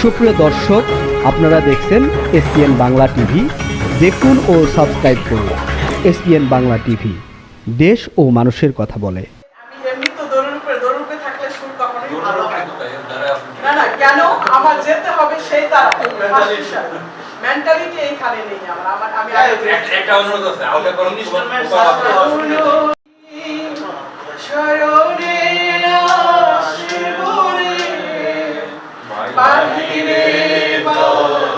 সুপ্রিয় দর্শক আপনারা দেখছেন এসপিএন বাংলা টিভি। দেখুন ও সাবস্ক্রাইব করুন এসপিএন বাংলা টিভি। দেশ ও মানুষের কথা বলে। আমি এমনি তো দৌড়ের উপরে দৌড়ের উপরে থাকলে সুর কখনোই ভালো না। না না কেন? আমার যেতে হবে সেই তারা মেন্টালিটি এইখানে নেই আমার আমার আমি একটা অনুরোধ আছে বাহিরে বাড়ি,